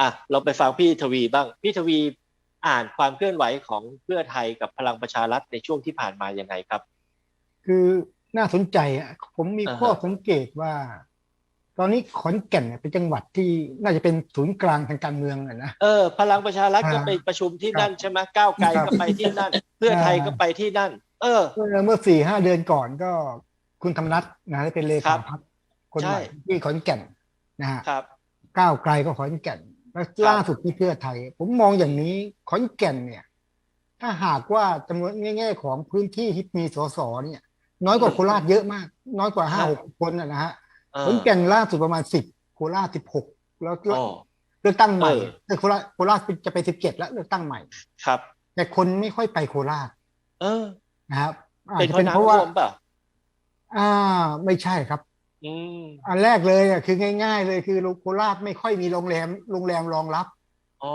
อะเราไปฟังพี่ทวีบ้าง พี่ทวีอ่านความเคลื่อนไหวของเพื่อไทยกับพลังประชารัฐในช่วงที่ผ่านมายังไงครับ คือน่าสนใจอะผมมีอ่าฮะข้อสังเกตว่า ตอนนี้ขอนแก่นเนี่ยเป็นจังหวัดที่น่าจะเป็นศูนย์กลางทางการเมืองอะนะเออพลังประชารัฐก็อ่าไปประชุมที่นั่นใช่ไหมก้าวไกลครับก็ไปที่นั่น เพื่อไทยอ่าก็ไปที่นั่น เออเมื่อเมื่อสี่ห้าเดือนก่อนก็คุณธรรมนัฐนะได้เป็นเลครัขาบพักคนใหม่ใช่ที่ขอนแก่นนะฮะครับก้าวไกลก็ขอนแก่น แล้วครับล่าสุดที่เพื่อไทย ผมมองอย่างนี้ขอนแก่นเนี่ย ถ้าหากว่าจำนวนแง่ๆของพื้นที่ที่มีสสเนี่ย น้อยกว่าโคราชเยอะมาก น้อยกว่าห้าหกคนนะนะฮะเออขอนแก่นล่าสุดประมาณสิบโคราชสิบหกแล้วอ๋อเลือกตั้งใหม่เออแต่โคราชโคราชจะไปสิบเจ็ดแล้วเลือกตั้งใหม่ครับ แต่คนไม่ค่อยไปโคราช เออนะครับอาจเป็นจะเพราะเป็นเพราะน้ำว่าท่วมเปล่ะอ่า ไม่ใช่ครับ อืมอันแรกเลยอะคือง่าย ๆ เลยคือโคราชไม่ค่อยมีโรงแรมโรงแรมรองรับอ๋อ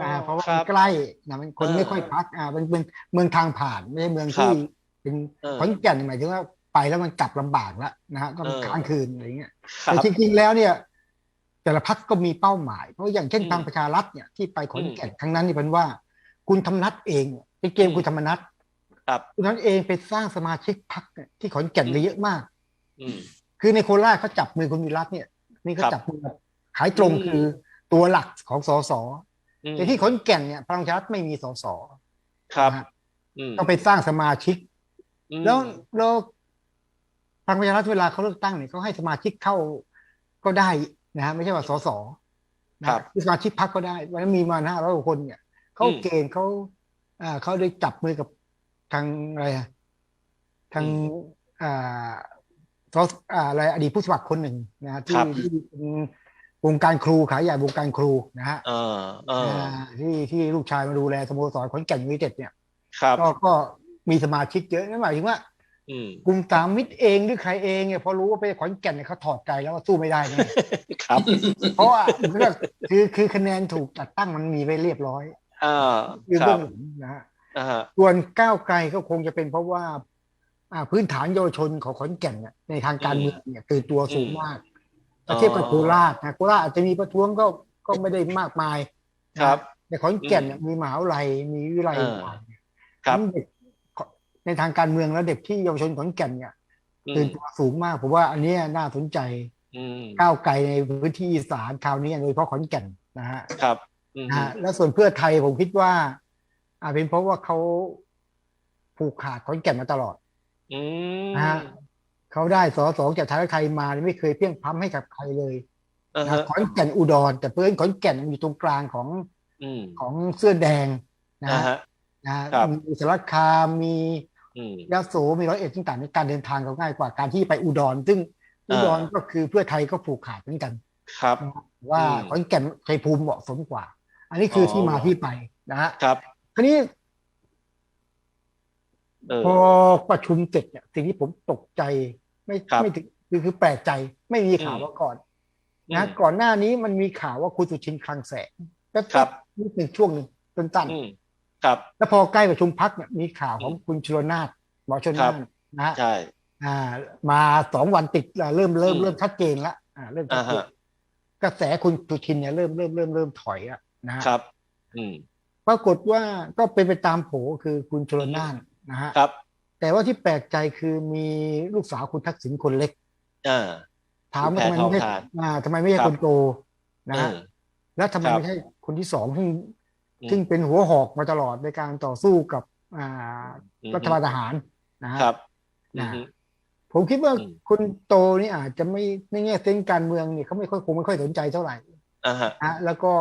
อ่าเพราะว่าคมันรับใกล้นะมันคนเออไม่ค่อยพักอ่ามันเป็นเมืองทางผ่านไม่ใช่เมืองครัที่บเป็นเออขอนแก่นหมายถึงว่าไปแล้วมันกลับลำบากแล้วนะฮะต้องเออค้างคืนอะไรเงี้ยครัแต่บจริงๆแล้วเนี่ย แต่ละพักก็มีเป้าหมาย เพราะอย่างเช่นอืมพลังประชารัฐเนี่ยที่ไปขอนอืมแก่นครั้งนั้นนี่เป็นว่า คุณธรรมนัฐเองเนี่ยเป็นเกมอืมคุณธรรมนัฐครับคุณธรรมนัฐเองไปสร้างสมาชิกพักที่ขอนแก่นอืมได้เยอะมากอืม คือในโคราชเขาจับมือคุณวิรัตเนี่ย นี่เขาครับจับมือกับขายตรงอืมคือตัวหลักของสสอืมแต่ที่ขอนแก่นเนี่ยพลังประชารัฐไม่มีสสครับนะฮะอืมก็ไปสร้างสมาชิกอืมแล้วแล้วพลังประชารัฐเวลาเขาเลือกตั้งเนี่ยเขาให้สมาชิกเข้าก็ได้นะฮะไม่ใช่ว่าสสนะครับคือสมาชิกพรรคก็ได้วันนั้นมีมาห้าร้อยกว่าคนเนี่ยเขาอืมเกณฑ์เขาอ่าเขาได้จับมือกับทางอะไรอะทางอืมอ่า สสอ่าอะไรอดีตผู้สมัครคนหนึ่งนะฮะที่ครับที่เป็นวงการครูขายใหญ่วงการครูนะฮะเออเอออ่าที่ที่ลูกชายมาดูแลสโมสรขอนแก่นยูไนเต็ดเนี่ยครับก็ก็มีสมาชิกเยอะนั่นหมายถึงว่าอืมกลุ่มสามมิตรเองหรือใครเองเนี่ยพอรู้ว่าไปขอนแก่นเนี่ยเขาถอดใจแล้วว่าสู้ไม่ได้แน่ครับ เพราะว่ามันก็คือคือคะแนนถูกจัดตั้งมันมีไว้เรียบร้อยอ่าคือครัเบื้บองหลังนะฮะอ่าฮะส่วนก้าวไกลก็คงจะเป็นเพราะว่าอ่า พื้นฐานเยาวชนของขอนแก่นเนี่ยในทางการเมืองเนี่ยตื่นตัวสูงมากถ้าเทียบกับโคราชนะโคราชอาจจะมีประท้วงก็ก็ไม่ได้มากมายนะครับแต่ขอนแก่นเนี่ยมีมหาวิทยาลัยมีวิทยาลัยเออครับเด็กในทางการเมืองแล้วเด็กที่เยาวชนขอนแก่นเนี่ยอืตื่นมตัวสูงมากผมว่าอันเนี้ยน่าสนใจอืมก้าวไกลในพื้นที่อีสานคราวนี้โดยเฉพาะขอนแก่นนะฮะครับอืมนะฮะแล้วส่วนเพื่อไทยผมคิดว่าอาจเป็นเพราะว่าเขาผูกขาดขอนแก่นมาตลอด อืมนะฮะเขาได้สอสอจากไทยไทยมาไม่เคยเพี้ยงพล้ำให้กับใครเลยอ่านะฮะขอนแก่นอุดร แต่เพื่อนขอนแก่นมันอยู่ตรงกลางของอืมของเสื้อแดงนะอ่าฮะ ฮะ นะฮะครับ มีสารคามมีอืม ยะโสมีร้อยเอ็ดต่างๆในการเดินทางก็ง่ายกว่าการที่ไปอุดร ซึ่งอุดรอ่าก็คือเพื่อไทยก็ผูกขาดเหมือนกัน ครับ ว่าอืมขอนแก่นชัยภูมิเหมาะสมกว่า อันนี้คือออ ที่มาที่ไปนะฮะครับ คราวนี้เออ พอประชุมเสร็จเนี่ยสิ่งที่ผมตกใจไม่ครับไม่ถึงคือคือแปลกใจไม่มีข่าวอืมมาก่อนอืนะมก่อนหน้านี้มันมีข่าวว่าคุณสุชินคลังแสงแป๊บๆครับนิดหนึ่งช่วงหนึ่งสั้นอืมครับๆแล้วพอใกล้ประชุมพักเนี่ยมีข่าวของคุณชลนาถหมอชลครันาบถนะฮะใช่อ่า มาสองวันติดอ่าเริ่มเริ่มอืมเริ่มชัดเจนละอ่าเริ่มชัดเจนอ่าฮะกระแสคุณสุชินเนี่ยเริ่มเริ่มเริ่มเริ่มถอยอะนะฮะครับ อืมปรากฏว่าก็เป็นไปตามโผคือคุณชลนาน นะฮะครับ แต่ว่าที่แปลกใจคือมีลูกสาวคุณทักษิณคนเล็กอ่าถามว่าคุณทำแพไมทองไม่ใช่ทานอ่าทำไมไม่ใช่ครับคนโตนะเอฮะอแล้วทำไมครับไม่ใช่คนที่สองซึ่งอืมซึ่งเป็นหัวหอกมาตลอดในการต่อสู้กับอ่าอืมรัฐบาลทหารนะฮะครับอืนะมผมคิดว่าอืมคนโตนี่อาจจะไม่ในแง่เส้นการเมืองเนี่ยเขาไม่ค่อยคงไม่ค่อยสนใจเท่าไหร่อ่าฮะนะฮะแล้วก็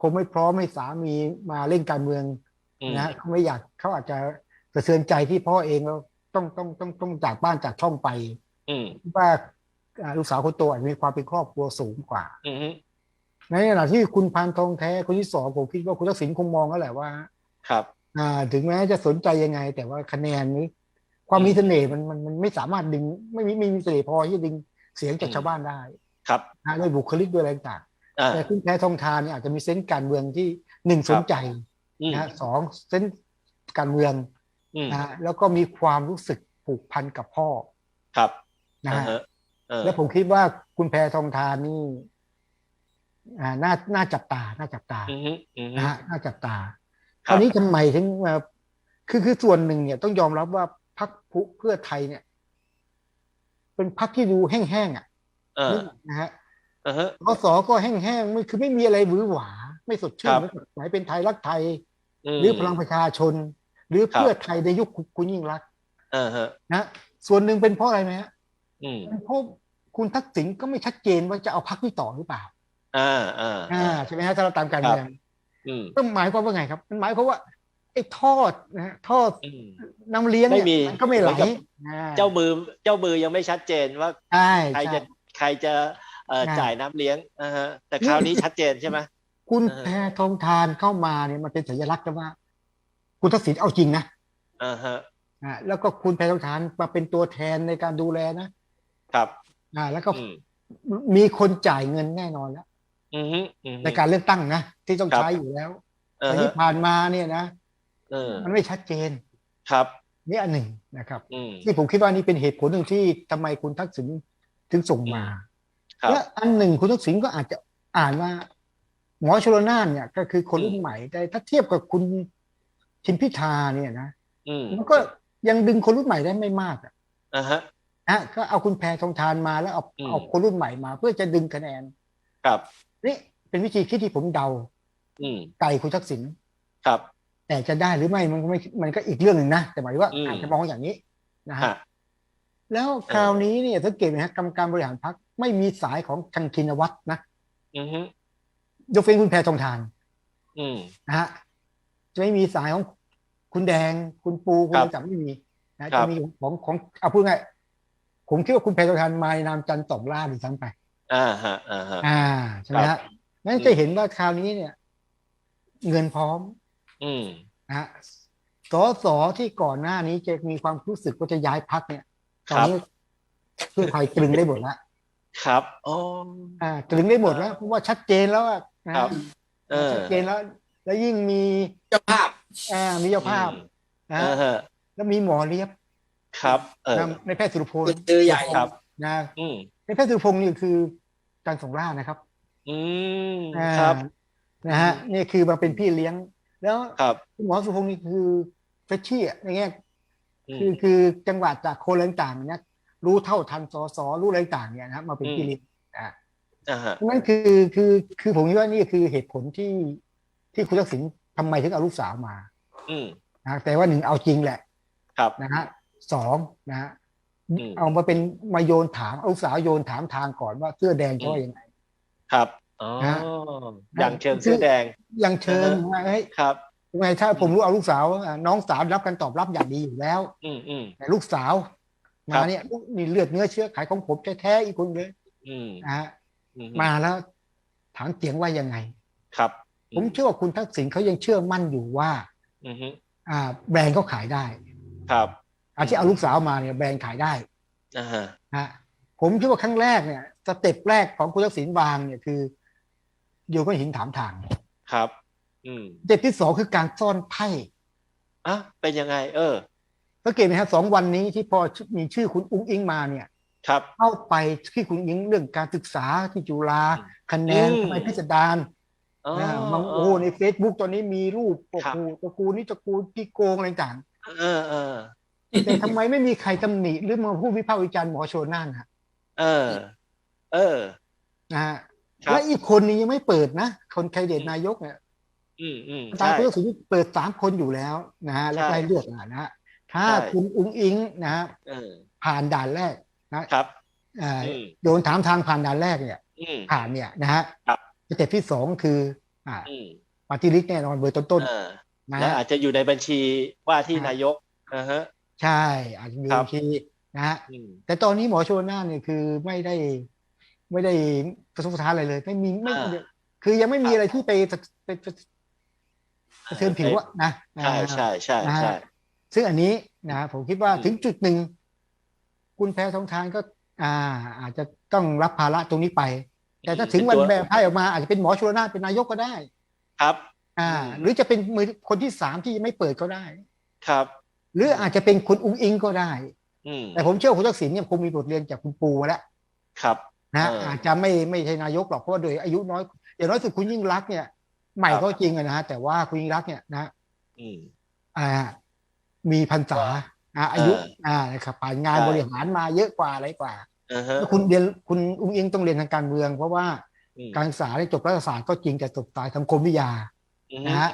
คงไม่พร้อมให้สามีมาเล่นการเมืองอืมนะฮะเขาไม่อยากเขาอาจจะสะเทือนใจที่พ่อเองแล้วต้องต้องต้องต้องจากบ้านจากช่องไป อืมว่าอ่าลูกสาวคนโตอาจจะมีความเป็นครอบครัวสูงกว่าอืมในขณะที่คุณพานทองแท้คนที่สองผมคิดว่าคุณทักษิณคงมองแล้วแหละว่า ครับ อ่า ถึงแม้จะสนใจยังไง แต่ว่าคะแนนนี้ ความมีเสน่ห์มันมันมันไม่สามารถดึง ไม่มีไม่มีเสน่ห์พอที่จะดึงเสียงจากชาวบ้านได้ ครับนะด้วยบุคลิกด้วยอะไรต่างอ่าๆแต่คุณแท้ทองทานเนี่ยอาจจะมีเซนส์การเมืองที่หนึ่งสนใจอืมนะฮะสองเซนส์การเมืองอืม นะฮะแล้วก็มีความรู้สึกผูกพันกับพ่อ ครับนะอ่าฮะฮะเออแล้วผมคิดว่าคุณแพทองทานนี่อ่าน่าน่าจับตา น่าจับตาอือฮึอือฮึนะฮะน่าจับตาคครับราวนี้ทำไมถึงมาคือคือส่วนหนึ่งเนี่ยต้องยอมรับว่าพรรคเพื่อไทยเนี่ย เป็นพรรคที่ดูแห้งๆอะเออนะฮะอือฮะสสก็แห้งๆไม่คือไม่มีอะไรหวือหวา ไม่สดชื่ครันบไม่สดใสเป็นไทยรักไทยมหรือพลังประชาชน หรือครับเพื่อไทยในยุคคุณยิ่งรักษณ์เออฮะนะส่วนหนึ่งเป็นเพราะอะไรไหมฮะอืมเป็นเพราะคุณทักษิณก็ไม่ชัดเจนว่าจะเอาพรรคนี้ต่อหรือเปล่าอ่าอ่าอ่าใช่ไหมฮะถ้าเราตามการครับเมืองอืมก็หมายความว่าไงครับ มันหมายความว่าไอ้ทอดนะฮะทอดอืมน้ำเลี้ยงไม่มีเนี่ยมันก็ไม่ไหลเหมือนกับอ่เจ้ามือเจ้ามือยังไม่ชัดเจนว่าใช่ใครใช่จะใครจะเอ่อใช่จ่ายน้ำเลี้ยงอ่าฮะแต่คราวนี้ชัดเจนใช่ไหมคุณเออแพทองทานเข้ามาเนี่ยมันเป็นสัญลักษณ์นะว่า คุณทักษิณเอาจริงนะอ่าฮะอ่าแล้วก็คุณแพทองทานมาเป็นตัวแทนในการดูแลนะครับอ่าแล้วก็อืมมีคนจ่ายเงินแน่นอนแล้วอือฮึอือฮึในการเลือกตั้งนะที่ต้องครับใช้อยู่แล้วอ่าแต่ฮะที่ผ่านมาเนี่ยนะเออมันไม่ชัดเจนครับนี่อันหนึ่งนะครับอืมที่ผมคิดว่านี่เป็นเหตุผลหนึ่งที่ทำไมคุณทักษิณถึงส่งมาครับและอันหนึ่งคุณทักษิณก็อาจจะอ่านว่า หมอชลนานเนี่ย ก็คือคนรุ่นใหม่แต่ถ้าเทียบกับคุณ ทิมพิธาเนี่ยนะอืมมันก็ยังดึงคนรุ่นใหม่ได้ไม่มากอะอ่าฮะนะก็เอาคุณแพทองทานมาแล้วเอาอืมเอาคนรุ่นใหม่มา เพื่อจะดึงคะแนน ครับนี่เป็นวิธีคิดที่ผมเดาอืมไกลคุณทักษิณครับ แต่จะได้หรือไม่มันก็ไม่มันก็อีกเรื่องหนึ่งนะแต่หมายว่าอืมอาจจะมองอย่างนี้นะฮะฮะแล้วคราวนี้เนี่ยสังเกตไหมฮะกรรมการบริหารพรรคไม่มีสายของชังคินวัตรนะอือฮึยกเว้นคุณแพทองทานอืมนะฮะจะไม่มีสายของ คุณแดงคุณปูคุณครับอะไรจับไม่มีนะครัจะบมีของของเอาพูดง่ายผมคิดว่าคุณแพทองทานมาในนามจันทร์ตอบล่าหรือซ้ำไป อ่าฮะอ่าฮะอ่าใช่ไหมครัฮะบงั้นจะเห็นว่าคราวนี้เนี่ย เงินพร้อม อืมนะฮะสอสอที่ก่อนหน้านี้จะมีความรู้สึกว่าจะย้ายพักเนี่ยตคอนรับนี้เพื่อไทยตรึงได้หมดแล้วครับอ๋ออ่าตรึงได้หมดแล้วเพราะว่าชัดเจนแล้วอะนะครับเออชัดเจนแล้ว แล้วยิ่งมีเจ้าภาพ อ่ามีเจ้าภาพอืมนะอ่าฮะแล้วมีหมอเลียบ ครับเออนะในแพทย์สุรพลคุณตือใหญ่ครับนะอืมในแพทย์สุรพงศ์นี่คือการส่งล่านะครับ อืมอ่าครับนะฮะนี่คือมาเป็นพี่เลี้ยง แล้วครับคุณหมอสุรพงศ์นี่คือเฟชชี่อะในแง่อืมคือคือจังหวัดจากโคนอะไรต่างๆเนี่ยรู้เท่าทันสอสอรู้อะไรต่างๆเนี่ยนะครับมาเป็นอืมพี่เลี้ยงอ่าอ่าฮะนั่นคือคือคือผมคิดว่านี่คือเหตุผลที่ที่คุณทักษิณ ทำไมถึงเอาลูกสาวมา อืมนะแต่ว่าหนึ่งเอาจริงแหละ ครับนะฮะสองนะฮะอืมเอามาเป็นมาโยนถามเอาลูกสาวโยนถามทางก่อนว่าเสื้อแดงเขาว่ายังไง ครับอ๋อนะอย่างเชิงเสื้อแดงยังเชิญอ่าฮะว่าเฮ้ยครับยังไงถ้าผมรู้เอาลูกสาวอะน้องสาวรับการตอบรับอย่างดีอยู่แล้ว อืมอืมแต่ลูกสาวครัมาบเนี่ยนี่เลือดเนื้อเชื้อไขของผมแท้ๆอีกคนเลยอืมนะฮะอืมมาแล้วถามเสียงว่ายังไง ครับ ผมเชื่อว่าคุณทักษิณเขายังเชื่อมั่นอยู่ว่าอืมฮึอ่า แบรนด์เขาขายได้ ครับอาที่เอาลูกสาวมาเนี่ยแบรนด์ขายได้อ่าฮะนะฮะผมคิดว่าครั้งแรกเนี่ยสเต็ปแรกของคุณทักษิณวางเนี่ยคือโยนก้อนหินถามทางครับ อืมสเต็ปที่สองคือการซ่อนไพ่อะเป็นยังไง เออสังเกตไหมฮะสองวันนี้ที่พอมีชื่อคุณอุ้งอิงมาเนี่ย ครับ เข้าไปที่คุณอุ้งอิงเรื่องการศึกษาที่จุฬาอืมคะแนนอืมทำไมพิสดารอ๋อ นะบางโอ้โหในเฟซบุ๊กตอนนี้มีรูปโอ้ครับโหตระกูลนี้ตระกูลที่โกงอะไรต่างเออเออแต่ทำไมไม่มีใครตำหนิหรือมาพูดวิพากษ์วิจารณ์หมอโชนน่านฮะเออ เออนะฮะครับและอีกคนนี้ยังไม่เปิดนะคนแคนดิเดตนายกเนี่ยอืมอืมตามใช่คุณทักษิณเปิดสามคนอยู่แล้วนะฮะแล้วก็ใช่ให้เลือกอะนะฮะถ้าใช่คุณอุ้งอิงนะฮะเออผ่านด่านแรกนะครับเอ่ออมโดนถามทางผ่านด่านแรกเนี่ยอืมผ่านเนี่ยนะฮะครับ สเต็ปที่สองคืออ่าอืมปฏิริษีแน่นอนเบอร์ต้นเออๆนะและฮะอาจจะอยู่ในบัญชีว่าที่อ่านนายกอ่าฮะใช่อาจจะมีครับบัญชีนะฮะอืมแต่ตอนนี้หมอโชนน่านเนี่ยคือไม่ได้ไม่ได้กระทบกระทานอะไรเลย ไม่มีไม่อ่าคือยังไม่มีครับอะไรที่ไปสะไปไปสะเทือนผิวอะนะใช่ใช่ใช่นะฮะใช่ซึ่งอันนี้นะผมคิดว่าอืมถึงจุดหนึ่ง คุณแพทองทานก็ อ่า อาจจะต้องรับภาระตรงนี้ไป แต่ถ้าถึงวันเป็แบตัวบไพ่ออกมาอาจจะเป็นหมอชลนานเป็นนายกก็ได้ ครับ อ่าอืมหรือจะเป็นมือคนที่สามที่ยังไม่เปิดก็ได้ ครับ หรืออาจจะเป็นคุณอุ้งอิงก็ได้อืมแต่ผมเชื่อว่าคุณทักษิณเนี่ยคงมีบทเรียนจากคุณปูมาแล้วครับนะเออออาจจะไม่ไม่ใช่นายกหรอกเพราะว่าโดยอายุน้อยอย่างน้อยสุดคุณยิ่งรักษณ์เนี่ย ใหม่ครับก็จริงอะนะฮะแต่ว่าคุณยิ่งรักษณ์เนี่ยนะอืมอ่า มีพรรษาอ่าอายุเอออ่านะครับผ่านงานใช่บริหารมาเยอะกว่าอะไรกว่าอ่าฮะแล้ว คุณเรียนคุณอุ้งอิงต้องเรียนทางการเมือง เพราะว่าอืมการศึกษาได้จบรัฐศาสตร์ก็จริงแต่จบสายสังคมวิทยาอืมนะฮะ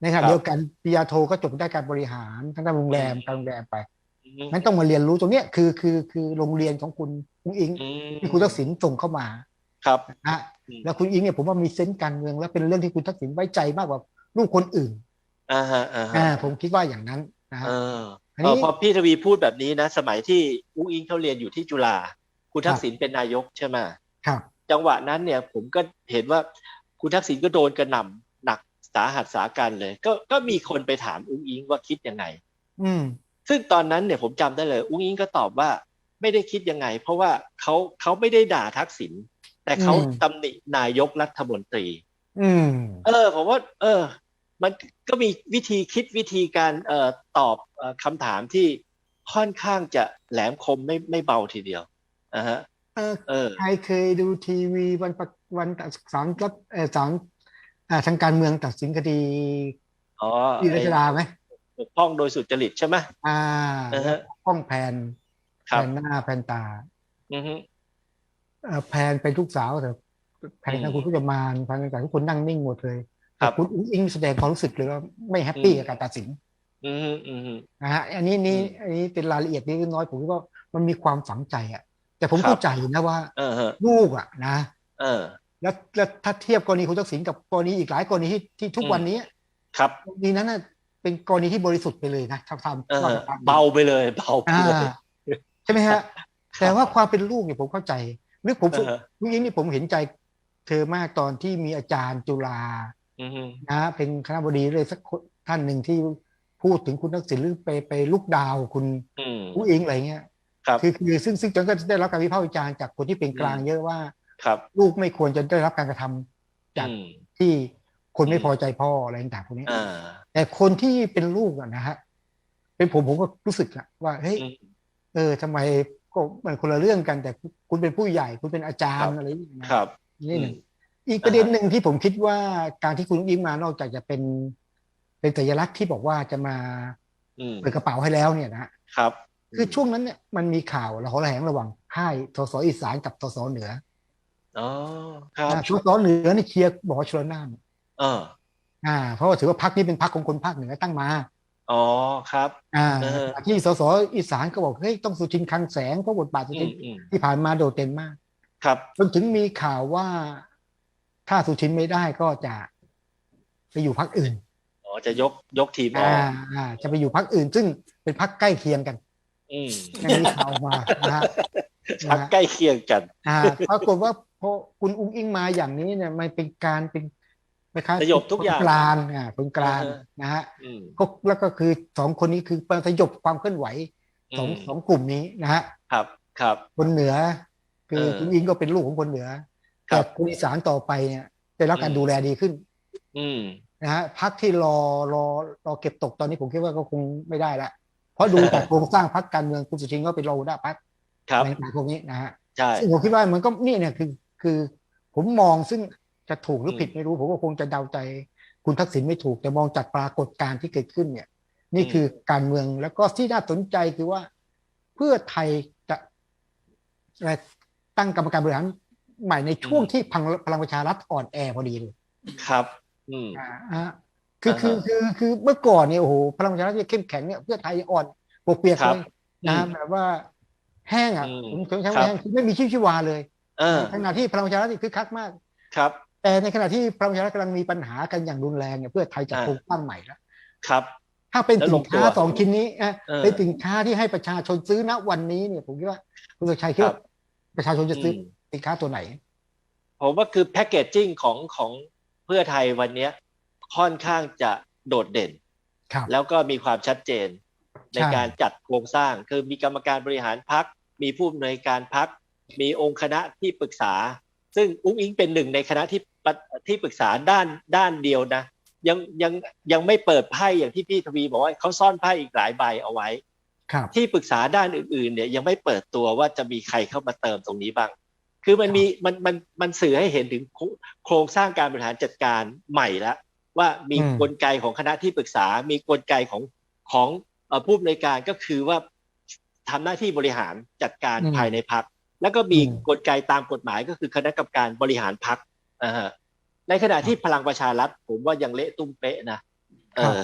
ในขครัณะบเดียวกันปริญญาโทก็จบได้านการบริหารทั้งด้านโรงแรมอืมการโรงแรมไปอืมงั้นต้องมาเรียนรู้ตรงเนี้ยคือคือคือโรงเรียนของคุณอุ้งอิงอืมที่คุณทักษิณส่งเข้ามาครับนะฮะอืมแล้วคุณอิงเนี่ยผมว่ามีเซนส์การเมือง และเป็นเรื่องที่คุณทักษิณไว้ใจมากกว่าลูกคนอื่นอ่าฮะอ่าฮะอ่าผมคิดว่าอย่างนั้นนะฮะเอออันนี้เออพอพี่ทวีพูดแบบนี้นะ สมัยที่อุ้งอิงเขาเรียนอยู่ที่จุฬา คุณทักษิณเป็นนายกใช่ไหมครับจังหวะนั้นเนี่ยผมก็เห็นว่าคุณทักษิณก็โดนกระหน่ำหนักสาหัสสาการเลย ก็ก็มีคนไปถามอุ้งอิงว่าคิดยังไง อืม ซึ่งตอนนั้นเนี่ยผมจำได้เลย อุ้งอิงก็ตอบว่าไม่ได้คิดยังไง เพราะว่าเขาเขาไม่ได้ด่าทักษิณแต่เขาอืมตำหนินายกรัฐมนตรี อืม เออ ผมว่า เออ มันก็มีวิธีคิดวิธีการเอ่อตอบเอ่อคำถามที่ค่อนข้างจะแหลมคมไม่ไม่เบาทีเดียว อ่าฮะ เออเออ ใครเคยดูทีวีวันประวันศาลรับเออศาลอ่าทางการเมืองตัดสินคดีอ๋อที่รัชดาไหมปกป้องโดยสุจริตใช่ไหม อ่าอ่าฮะป้องแผนครัแผบ นหน้าแผนตาอือฮึ เอ่อแผนเป็นลูกสาวแต่แผนอืทางมคุณผู้จมานแผนต่างๆทุกคนนั่งนิ่งหมดเลยครัแต่บ คุณอุ้งอิงแสดงความรู้สึกเลยว่าไม่แฮปปี้อืมกับการตัดสิน อือฮึอือฮึ นะฮะอันนี้นี่อืม อันนี้เป็นรายละเอียดนิดน้อยผมคิดว่ามันมีความฝังใจอะ แต่ผมครับเข้าใจนะว่าเออฮะลูกอะนะเออแล้วแล้วถ้าเทียบกรณีคุณทักษิณกับกรณีอีกหลายกรณีที่ที่ทุกอืมวันนี้ ครับกรณีนั้นน่ะเป็นกรณีที่บริสุทธิ์ไปเลยนะทำทำเออว่าฮะไปตามเบาไปเลยเบาไปอ่าเลยใช่ไหมฮะ แต่ว่าความเป็นลูกเนี่ยผมเข้าใจนึกผมเออฮะลูกอิงนี่ผมเห็นใจ เธอมากตอนที่มีอาจารย์จุฬาอือฮึนะฮะเป็นคณะบดีเลยสักคนท่านหนึ่งที่พูดถึงคุณทักษิณหรือไปไปลุกดาวคุณอืมผู้อิงอะไรเงี้ย ครับคือคือซึ่งซึ่งจนก็ได้รับการวิพากษ์วิจารณ์จากคนที่เป็นกลางเยอะว่าครับ ลูกไม่ควรจะได้รับการกระทำจากอืมที่คนไม่อืมพอใจพ่ออะไรต่างๆพวกนี้อ่าแต่คนที่เป็นลูกอะนะฮะเป็นผมผมก็รู้สึกอะว่าเฮ้ยอืมเออทำไมก็มันคนละเรื่องกันแต่คุณเป็นผู้ใหญ่คุณเป็นอาจารครัย์บอะไรอย่างเงี้ยครับนี่หนึ่งอืมอีกประเด็นอ่าฮะหนึ่งที่ผมคิดว่าการที่คุณยิ้มมานอกจากจะเป็นเป็นสัญลักษณ์ที่บอกว่าจะมาอืมเปิดกระเป๋าให้แล้วเนี่ยนะฮะครับ คือช่วงนั้นเนี่ยมันมีข่าวระหองระแหงระหว่างค่ายสสอีสานกับสสเหนืออ๋อครับอ่าสสเหนือนี่เชียร์หมอชลนานเอออ่า เพราะว่าถือว่าพักนี้เป็นพักของคนภาคเหนือตั้งมาอ๋อครับ อ่าเออที่สสอีสานก็บอกเฮ้ยต้องสุทินคลังแสงเพราะบทบาทสุอืทินมอืมที่ผ่านมาโดดเด่นมาก ครับจนถึงมีข่าวว่า ถ้าสุทินไม่ได้ก็จะไปอยู่พักอื่นอ๋อจะยกยกทีมอออ่ากอ่าจะไปอยู่พักอื่น ซึ่งเป็นพักใกล้เคียงกัน อืมยังมีข่าวมานะฮะพักใกล้เคียงกันอ่าปรากฏว่าพอคุณอุ้งอิงมาอย่างนี้เนี่ยมันเป็นการเป็นคล้ายๆสยบทุกอย่างคนกลางอ่าคนกลางอ่าฮะนะฮะอืมก็แล้วก็คือสองคนนี้คือสยบความเคลื่อนไหวสองมสองกลุ่มนี้นะฮะครับครับ คนเหนือ คือเออคุณอิงก็เป็นลูกของคนเหนือครัแต่บคนอีสานต่อไปเนี่ยได้รับการอืมดูแลดีขึ้น อืมนะฮะพักที่รอรอรอเก็บตกตอนนี้ผมคิดว่าก็คงไม่ได้ละเพ ราะดูจากโครงสร้างพักการเมืองคุณสุทินก็เป็นรองหัวหน้าพักครับในต่างพวกนี้นะฮะใช่ซึ่งผมคิดว่ามันก็นี่เนี่ยคือคือ ผมมองซึ่งจะถูกหรือผิดไม่รู้ ผมก็คงจะเดาใจคุณทักษิณไม่ถูก แต่มองจากปรากฏการณ์ที่เกิดขึ้นเนี่ย นี่คือการเมืองแล้วก็ที่น่าสนใจคือว่า เพื่อไทยจะอะไรตั้งกรรมการบริหารใหม่ในช่วงที่พลังพลังประชารัฐอ่อนแอพอดีเลยครับ อืมอ่าฮะ คืออ่าฮะคือคือคือเมื่อก่อนเนี่ยโอ้โหพลังประชารัฐเนี่ยเข้มแข็งเนี่ยเพื่อไทยอ่อนปวกเปียกครัเลบยนะอืมแบบว่าแห้งอะอืมผมใช้ครัว่าบแห้งคือไม่มีชีวิตชีวาเลยเออขณะที่พลังประชารัฐนี่คือคักมากครับ แต่ในขณะที่พลังประชารัฐกำลังมีปัญหากันอย่างรุนแรงเนี่ยเพื่อไทยจะอ่าโครงสร้างใหม่แล้วครับถ้าเป็นแล้วสิลนงตัวค้าสองชิ้นนี้อะเออเป็นสินค้าที่ให้ประชาชนซื้อณวันนี้เนี่ยผมคิดว่าคุณสุรชัยคิดว่าครับประชาชนจะซื้อมสินค้าตัวไหน ผมว่าคือแพคเกจจิ้งของของเพื่อไทยวันเนี้ย ค่อนข้างจะโดดเด่นครับแล้วก็มีความชัดเจนในใช่การจัดโครงสร้าง คือมีกรรมการบริหารพัก มีผู้อำนวยการพัก มีองค์คณะที่ปรึกษา ซึ่งอุ้งอิงเป็นหนึ่งในคณะที่ปะที่ปรึกษาด้านด้านเดียวนะ ยังยังยังไม่เปิดไพ่อย่างที่พี่ทวีบอกว่าเขาซ่อนไพ่อีกหลายใบเอาไว้ครับที่ปรึกษาด้านอื่นๆ เนี่ยยังไม่เปิดตัวว่าจะมีใครเข้ามาเติมตรงนี้บ้าง คือมันมีมันมันมันสื่อให้เห็นถึงโคโครงสร้างการบริหารจัดการใหม่แล้ว ว่ามีอืมกลไกของคณะที่ปรึกษา มีกลไกของของเอ่อผู้อำนวยการก็คือว่าทำหน้าที่บริหารจัดการอืมภายในพัก แล้วก็มีอืมกลไกตามกฎหมายก็คือคณะกรรมการบริหารพักนะฮะในขณะที่พลังประชารัฐผมว่ายังเละตุ้มเป๊ะนะเออ